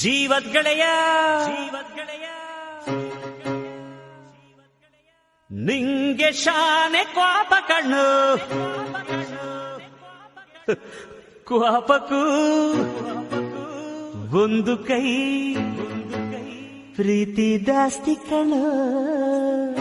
ಜೀವದ್ ಗೆಳೆಯ ಜೀವದ್ ಗೆಳೆಯ ನಿಂಗೆ ಶಾನೆ ಕ್ವಾಪ ಕಣ್ಣು. ಕ್ವಾಪಕ್ಕೂ ಒಂದು ಕೈ. ಪ್ರೀತಿ ದಾಸ್ತಿ ಕಣ್ಣು.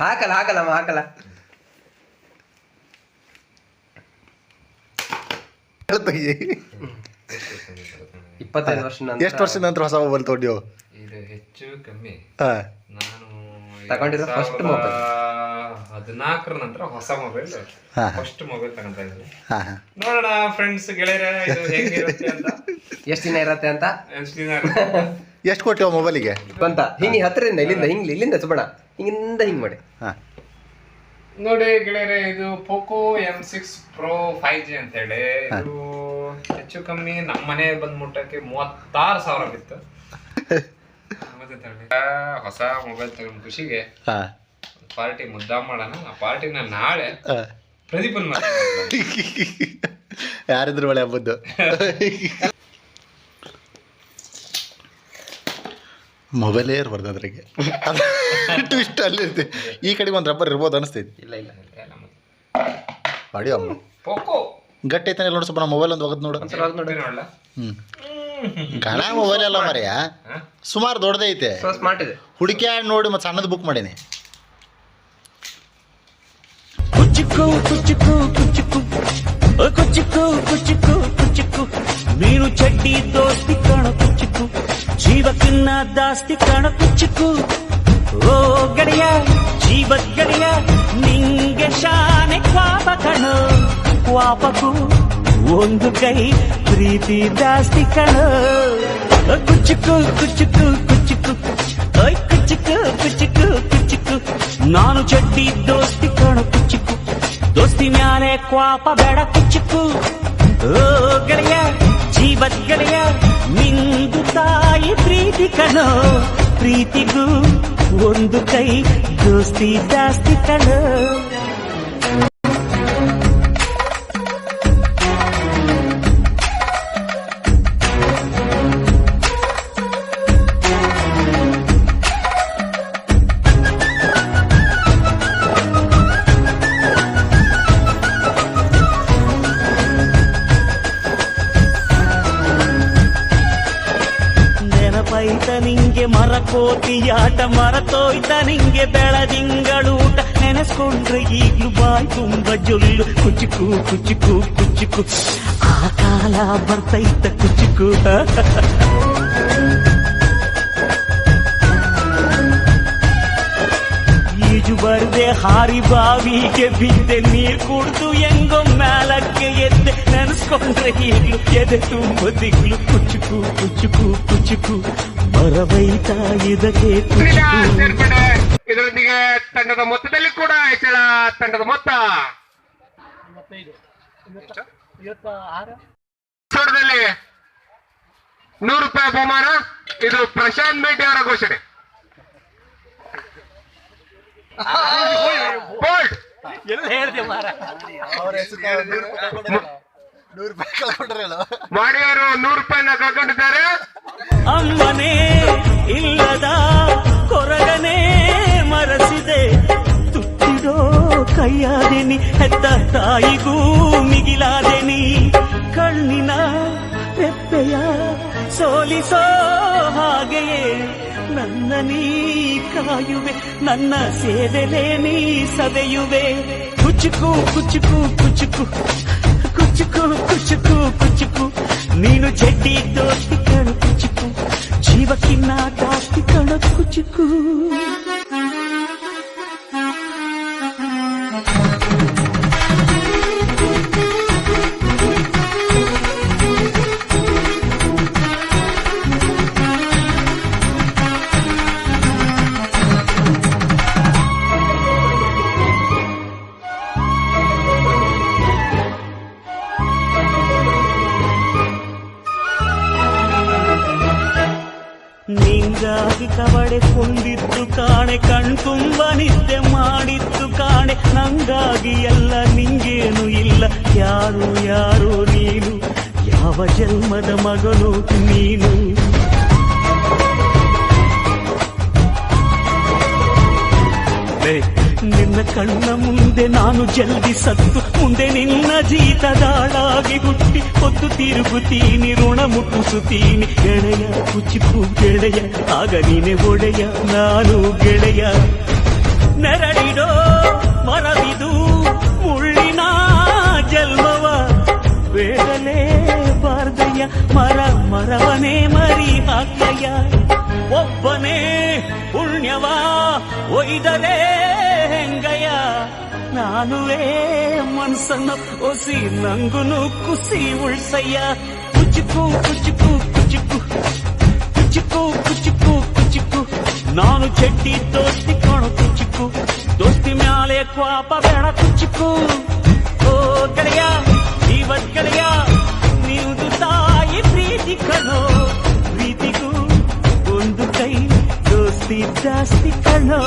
ಹಾಕಲ್ಲ ಹಾಕಲ್ಲಮ್ಮ ಹಾಕಲ್ಲ. ಇಪ್ಪತ್ತೈದು ವರ್ಷ ನಂತರ. ಎಷ್ಟು ವರ್ಷದ ನಂತರ ಹೊಸ ಮೊಬೈಲ್ ತೊಡ್ಯೋ ಇದು ಹೆಚ್ಚು ಕಮ್ಮಿ. ಹಾ. ನಾನು ತಗೊಂಡಿರೋ ಫಸ್ಟ್ ಮೊಬೈಲ್ ಹದಿನಾಲ್ಕರ ನಂತರ ಹೊಸ ಮೊಬೈಲ್. ಫಸ್ಟ್ ಮೊಬೈಲ್ ತಗೊಂತ ಇದ್ದೀನಿ. ನೋಡೋಣ ಫ್ರೆಂಡ್ಸ್ ಗೆಳೆಯರ ಇದು ಹೇಗಿರುತ್ತೆ ಅಂತ. ಎಷ್ಟು ದಿನ ಇರತ್ತೆ ಅಂತ? ಎಷ್ಟು ದಿನ ಇರುತ್ತೆ ಅಂತ. ಎಷ್ಟು ಕೊಟ್ಟಿವ ಮೊಬೈಲಿಗೆ? ಬಂತ. ಹಿಂಗೆ ಹತ್ತಿರದಿಂದ ಇಲ್ಲಿಂದ ಹಿಂಗ್ ಇಲ್ಲಿಂದ ಸುಬಣ. ಹಿಂಗಿಂದ ಹಿಂಗ್ ಮಾಡಿ. ಹಾ. ನೋಡಿ ಗೆಳೆಯರೆ ಇದು Poco M six Pro five G ಅಂತ ಹೇಳಿ ಇದು ಹೆಚ್ಚು ಕಮ್ಮಿ ನಮ್ಮ ಮನೆ ಬಂದ್ ಮುಟ್ಟಕ್ಕೆ ಮೂವತ್ತಾರು ಸಾವಿರ ಬಿತ್ತು. ಮತ್ತೆ ತಗೊಳ್ಳಿ. ಆ, ಹೊಸ ಮೊಬೈಲ್ ತಗೊಂಡ್ ಖುಷಿಗೆ ಹಾ. ಪಾರ್ಟಿ ಮುದ್ದಾ ಮಾಡೋಣ. ಆ ಪಾರ್ಟಿನ ನಾಳೆ ಪ್ರದೀಪನ್ ಮಾಡ್ತೀನಿ. ಯಾರಿದ್ರು ಒಳ್ಳೆ ಹಬ್ಬದ್ದು. ಮೊಬೈಲೇ ಇರ್ಬಾರ್ದು ಅದ್ರಾಗೆ. ಟ್ವಿಸ್ಟ್ ಅಲ್ಲಿರ್ತಿ ಈ ಕಡೆ ಒಂದು ರಬ್ಬರ್ ಇರ್ಬೋದು ಅನಿಸ್ತೈತಿ ಇಲ್ಲ ಇಲ್ಲ ಮಾಡಿ ಅಮ್ಮ. ಪೋಕೋ. ಗಟ್ಟಿ ಐತಾನೆ ನೋಡಿ ಸ್ವಲ್ಪ ಮೊಬೈಲ್ ಒಂದು ಹೋಗೋದು ನೋಡು. ನೋಡಿ ನೋಡಲ್ಲ ಹ್ಞೂ ಗಣ ಮೊಬೈಲ್ ಅಲ್ಲ ಮರ್ಯ ಸುಮಾರು ದೊಡ್ಡದೇ ಐತೆ. ಸ್ಮಾರ್ಟ್ ಇದೆ. ಹುಡುಕ್ಯಾಡ್ ನೋಡಿ ಮತ್ತೆ ಸಣ್ಣದು ಬುಕ್ ಮಾಡೀನಿ. ಕುಚ್ಚಿಕ್ಕು ಕುಚ್ಚಿಕ್ಕು ಕುಚ್ಚುಕು ಓ ಕುಚ್ಚುಕು ಕುಚ್ಚುಕು ಕುಚ್ಚುಕು ನೀನು ಚಡ್ಡಿ ದೋಸ್ತಿ ಕಣ ಕುಚ್ಚುಕು ಜೀವಕ್ಕಿನ್ನ ದಾಸ್ತಿ ಕಣ ಕುಚ್ಚುಕು ಓ ಗೆಳೆಯ ಜೀವದ ಗೆಳೆಯ ನಿಂಗೆ ಶಾನೆ ಕ್ವಾಪ ಕಣ ಕ್ವಾಪಕು ಒಂದು ಕೈ ಪ್ರೀತಿ ದಾಸ್ತಿ ಕಣ ಓ ಕುಚ್ಚುಕು ಕುಚ್ಚುಕು ಕುಚ್ಚುಕು ಓಯ್ ಕುಚ್ಚುಕು ಕುಚ್ಚುಕು ಕುಚ್ಚುಕು ನಾನು ಚಡ್ಡಿ ದೋಸ್ತಿ ಕಣ ಕುಚ್ಚುಕು ದೋಸ್ತಿ ಮ್ಯಾಲೆ ಕ್ವಾಪ ಬೇಡ ಕುಚ್ಚುಕು ಓ ಗೆಳೆಯ ಜೀವದ ಗೆಳೆಯ ನಿಂದು ತಾಯಿ ಪ್ರೀತಿ ಕಣೋ ಪ್ರೀತಿಗೂ ಒಂದು ಕೈ ದೋಸ್ತಿ ಜಾಸ್ತಿ ಕಣೋ ನೆನೆಸ್ಕೊಂಡ್ರೆ ಈಗ್ಲೂ ಬಾಯ್ ತುಂಬ ಜೊಲ್ಲು ಕುಚುಕು ಕುಚುಕು ಕುಚುಕು ಆ ಕಾಲ ಬರ್ತೈತ ಕುಚುಕು ಈಜು ಬರ್ದೆ ಹಾರಿ ಬಾವಿಗೆ ಬಿದ್ದೆ ನೀರ್ ಕುಡ್ದು ಹೆಂಗೋ ಮ್ಯಾಲಕ್ಕೆ ಎದ್ದೆ ನೆನೆಸ್ಕೊಂಡ್ರೆ ಈಗ್ಲು ಎದೆ ತುಂಬ ದಿಗ್ಲು ಕುಚುಕು ಕುಚುಕು ಕುಚುಕು ಸೇರ್ಪಡೆ ಇದರೊಂದಿಗೆ ತಂಡದ ಮೊತ್ತದಲ್ಲಿ ಕೂಡ ಹೆಚ್ಚಳ ತಂಡದ ಮೊತ್ತ. ಸೋಟದಲ್ಲಿ ನೂರು ರೂಪಾಯಿ ಬಹುಮಾನ. ಇದು ಪ್ರಶಾಂತ್ ಮೇಟಿ ಅವರ ಘೋಷಣೆ. ಮಾಡಿಯವರು ನೂರು ರೂಪಾಯಿನ ಕಳ್ಕೊಂಡಿದ್ದಾರೆ. ಅಮ್ಮನೇ ಕೈಯಾದೆನಿ ಹೆತ್ತ ತಾಯಿಗೂ ಮಿಗಿಲಾದೆನಿ ಕಣ್ಣಿನ ರೆಪ್ಪೆಯ ಸೋಲಿಸೋ ಹಾಗೆಯೇ ನನ್ನ ನೀ ಕಾಯುವೆ ನನ್ನ ಸೇವೆಲೆ ನೀ ಸವೆಯುವೆ ಕುಚುಕು ಕುಚುಕು ಕುಚುಕು ಕುಚುಕು ಕುಚುಕು ಕುಚುಕು ನೀನು ಚಡ್ಡಿ ದೋಸ್ತಿ ಕಣು ಕುಚುಕು ಜೀವಕ್ಕಿನ್ನ ಜಾಸ್ತಿ ಕಣ ಕುಚುಕು ನಿಂಗಾಗಿ ಕುಂದಿತ್ತು ಕಾಣೆ ಕಣ್ತುಂಬ ನಿದ್ದೆ ಮಾಡಿತ್ತು ಕಾಣೆ. ನಂಗಾಗಿ ಎಲ್ಲ ನಿಂಗೇನು ಇಲ್ಲ. ಯಾರು ಯಾರು ನೀನು? ಯಾವ ಜನ್ಮದ ಮಗನು ನೀನು? ನಿನ್ನ ಕಣ್ಣ ಮುಂದೆ ನಾನು ಜಲ್ದಿ ಸತ್ತು, ಮುಂದೆ ನಿನ್ನ ಜೀತದಾಳಾಗಿ ಹುಟ್ಟಿ, ಹೊತ್ತು ತಿರುಗುತ್ತೀನಿ, ಋಣ ಮುಟ್ಟಿಸುತ್ತೀನಿ. ಗೆಳೆಯ, ಕುಚಿಪು ಗೆಳೆಯ, ಆಗ ನೀನೆ ಒಡೆಯ, ನಾನು ಗೆಳೆಯ. ನೆರಳಿಡೋ, ಮರವಿದು, ಮುಳ್ಳಿನ ಜಲ್ಮವ ಬೇಡಲೇ ಬಾರ್ದಯ್ಯ, ಮರ, ಮರವನೇ ಮರಿ ಹಾಕಯ್ಯ ಒಬ್ಬನೇ ಪುಣ್ಯವ ಹೆಂಗಯ್ಯ ನಾನುವೇ ಮನ್ಸನ್ನು ಒಸಿ ನಂಗುನು ಕುಸಿ ಉಳ್ಸಯ್ಯ ಕುಚುಕು ಕುಚುಕು ಕುಚುಕು ಕುಚುಕು ಕುಚುಕು ಕುಚುಕು ನಾನು ಚಡ್ಡಿ ದೋಸ್ತಿ ಕಾಣು ಕುಚುಕು ದೋಸ್ತಿ ಮ್ಯಾಲೆ ಕ್ವಾಪ ಬೇಡ ಕುಚುಕು ಓ ಗೆಳೆಯ ಇವತ್ ಗೆಳೆಯ ನೀವು ತಾಯಿ ಪ್ರೀತಿ ಕಣೋ ಪ್ರೀತಿಗೂ ಒಂದು ಕೈ ದೋಸ್ತಿ ಜಾಸ್ತಿ ಕಣೋ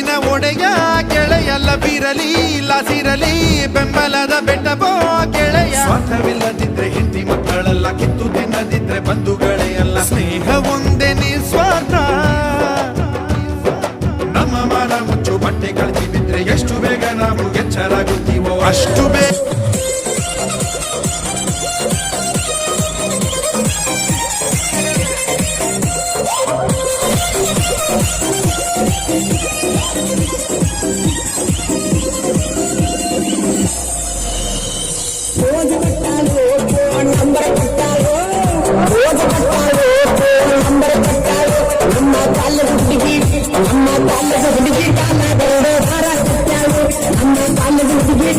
ನಗುವಿನ ಒಡೆಯ ಬಿರಲಿ ಬೀರಲಿ ಲಾಸಿರಲಿ ಬೆಂಬಲದ ಬೆಟ್ಟಬೋ ಕೆಳೆಯ. ಸ್ವಾರ್ಥವಿಲ್ಲದಿದ್ರೆ ಹೆಂಡತಿ ಮಕ್ಕಳೆಲ್ಲ ಕಿತ್ತು ತಿನ್ನದಿದ್ರೆ ಬಂಧುಗಳೇ ಅಲ್ಲ. ಸ್ನೇಹ ಒಂದೇ ನಿಸ್ವಾರ್ಥ. ನಮ್ಮ ಮನ ಮುಚ್ಚು ಬಟ್ಟೆ ಕಳಚಿ ಬಿದ್ರೆ ಎಷ್ಟು ಬೇಗ ನಾವು ಎಚ್ಚರಾಗುತ್ತೀವೋ. ಅಷ್ಟು ಬೇಗ ನಮ್ಮ ಕಾಲ ಹುಡುಗಿ ಕಾಲ ಗೌಡ ದಾರ ಕಟ್ಟಾಳು ನಮ್ಮ ಕಾಲ ಹುಡುಗಿ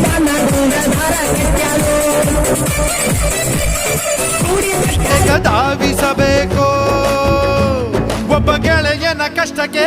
ಧಾವಿಸಬೇಕು ಒಬ್ಬ ಗೆಳೆಯನ ಕಷ್ಟಕ್ಕೆ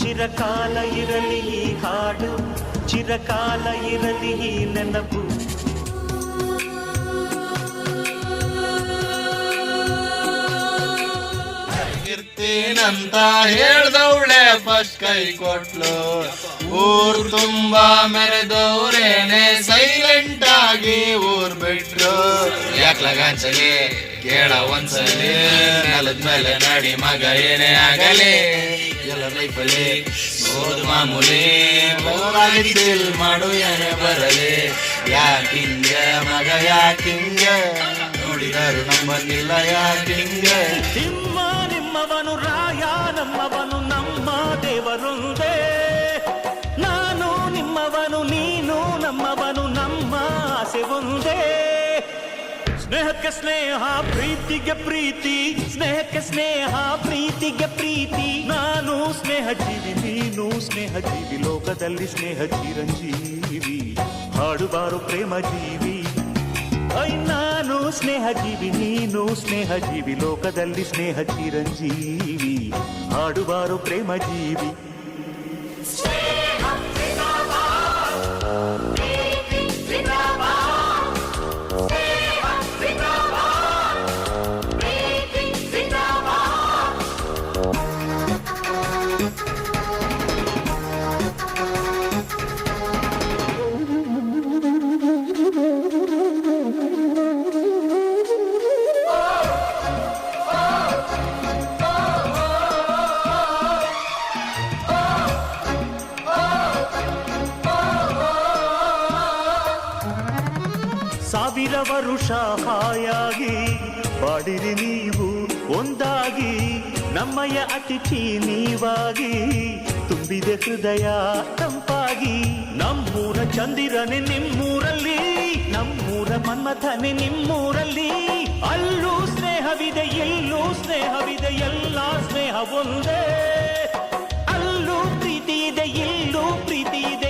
ಚಿರಕಾಲ ಇರಲಿ ಈ ಹಾಡು, ಚಿರಕಾಲ ಇರಲಿ ಈ ನೆನಪು. ಇರ್ತೀನಂತ ಹೇಳ್ದವಳೆ ಫಸ್ಟ್ ಕೈ ಕೊಟ್ಲು. ಊರ್ ತುಂಬಾ ಮೆರೆದವ್ರೇನೆ ಸೈಲೆಂಟ್ ಆಗಿ ಊರ್ ಬಿಟ್ರು. ಯಾಕ್ಲಗಾಂಚಲಿ ಕೇಳ ಒಂದ್ಸಲಿ, ನೆಲದ ಮೇಲೆ ನಡಿ ಮಗ ಏನೇ ಆಗಲಿ. ಎಲ್ಲ ಲೈಫಲ್ಲಿ ಸೋದ್ ಮಾಮೂಲಿ ಬೋರಾಗಿದ್ದಿಲ್ ಮಾಡು ಏನೇ ಬರಲಿ ಯಾಕಿಂಗ ಮಗ ಯಾಕಿಂಗ ನೋಡಿದರು ನಮ್ಮನ್ನಿಲ್ಲ ಯಾಕಿಂಗ ನಿಮ್ಮ ನಿಮ್ಮವನು ರಾಯ ನಮ್ಮವನು ನಮ್ಮ ದೇವರೊಂದೇ ಸ್ನೇಹಕ್ಕೆ ಸ್ನೇಹ ಪ್ರೀತಿಗೆ ಪ್ರೀತಿ ಸ್ನೇಹಕ್ಕೆ ಸ್ನೇಹ ಪ್ರೀತಿಗೆ ಪ್ರೀತಿ ನಾನು ಸ್ನೇಹ ಜೀವಿ ನೀನು ಸ್ನೇಹ ಜೀವಿ ಲೋಕದಲ್ಲಿ ಸ್ನೇಹ ಚಿರಂಜೀವಿ ಹಾಡುಬಾರು ಪ್ರೇಮ ಜೀವಿ ಐ ನಾನು ಸ್ನೇಹ ಜೀವಿ ನೀನು ಸ್ನೇಹ ಜೀವಿ ಲೋಕದಲ್ಲಿ ಸ್ನೇಹ ಚಿರಂಜೀವಿ ಹಾಡುಬಾರು ಪ್ರೇಮ ಜೀವಿ ಸಾವಿರ ವರುಷ ಹಾಯಾಗಿ ಬಾಡಿರಿ ನೀವು ಒಂದಾಗಿ ನಮ್ಮಯ ಅತಿಥಿ ನೀವಾಗಿ, ತುಂಬಿದೆ ಹೃದಯ ತಂಪಾಗಿ. ನಮ್ಮೂರ ಚಂದಿರನೆ ನಿಮ್ಮೂರಲ್ಲಿ, ನಮ್ಮೂರ ಮನ್ಮಥನೆ ನಿಮ್ಮೂರಲ್ಲಿ. ಅಲ್ಲೂ ಸ್ನೇಹವಿದೆ, ಎಲ್ಲೂ ಸ್ನೇಹವಿದೆ, ಎಲ್ಲ ಸ್ನೇಹ ಒಂದೇ. ಅಲ್ಲೂ ಪ್ರೀತಿ ಇದೆ ಎಲ್ಲೂ ಪ್ರೀತಿ ಇದೆ.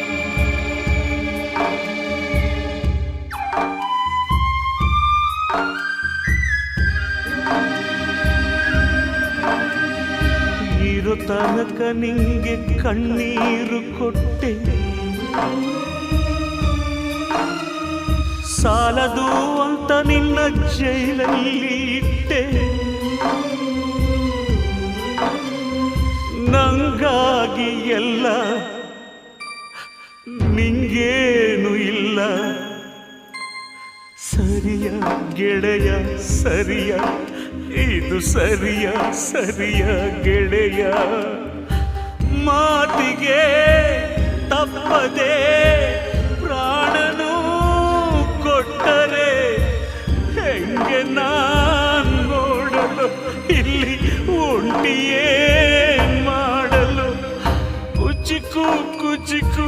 ಇರೋ ತನಕ ನಿಂಗೆ ಕಣ್ಣೀರು ಕೊಟ್ಟೆ. ಸಾಲದು ಅಂತ ನಿನ್ನ ಜೈಲಲ್ಲಿ ಇಟ್ಟೆ. ನಂಗಾಗಿ ಎಲ್ಲ ನಿಂಗೇನು ಗೆಳೆಯ ಸರಿಯ, ಇದು ಸರಿಯ ಸರಿಯ ಗೆಳೆಯ. ಮಾತಿಗೆ ತಪ್ಪದೆ ಪ್ರಾಣನೂ ಕೊಟ್ಟರೆ ಹೆಂಗೆ ನಾನು ನೋಡಲು, ಇಲ್ಲಿ ಉಂಟಿಯೇ ಮಾಡಲು. ಕುಚಿಕು ಕುಚಿಕು